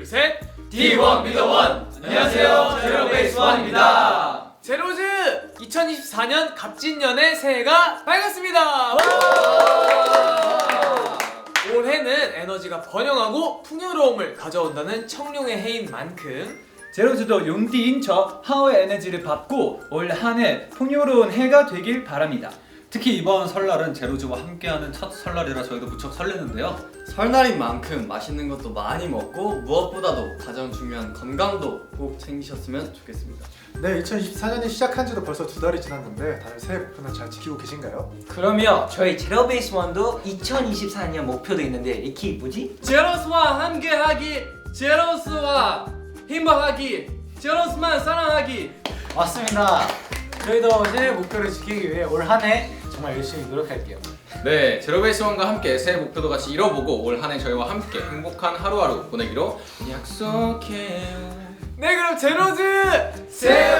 둘, 셋. D1 미더원 안녕하세요 제로 베이스 원입니다 제로즈 2024년 갑진년의 새해가 밝았습니다. 올해는 에너지가 번영하고 풍요로움을 가져온다는 청룡의 해인 만큼 제로즈도 용디인 저 하오의 에너지를 받고 올 한 해 풍요로운 해가 되길 바랍니다. 특히 이번 설날은 제로즈와 함께하는 첫 설날이라 저희도 무척 설레는데요. 설날인 만큼 맛있는 것도 많이 먹고 무엇보다도 가장 중요한 건강도 꼭 챙기셨으면 좋겠습니다 네, 2024년이 시작한 지도 벌써 두 달이 지났는데 다들 새해 목표는 잘 지키고 계신가요? 그럼요 저희 제로베이스 원도 2024년 목표도 있는데 이키 뭐지? 제로스와 함께하기 제로스와 행복하기 제로스만 사랑하기 맞습니다 저희도 새해 목표를 지키기 위해 올 한 해 정말 열심히 노력할게요 네, 제로베이스원과 함께 새해 목표도 같이 이뤄보고 올 한해 저희와 함께 행복한 하루하루 보내기로 약속해요. 네 그럼 제로즈 새해 복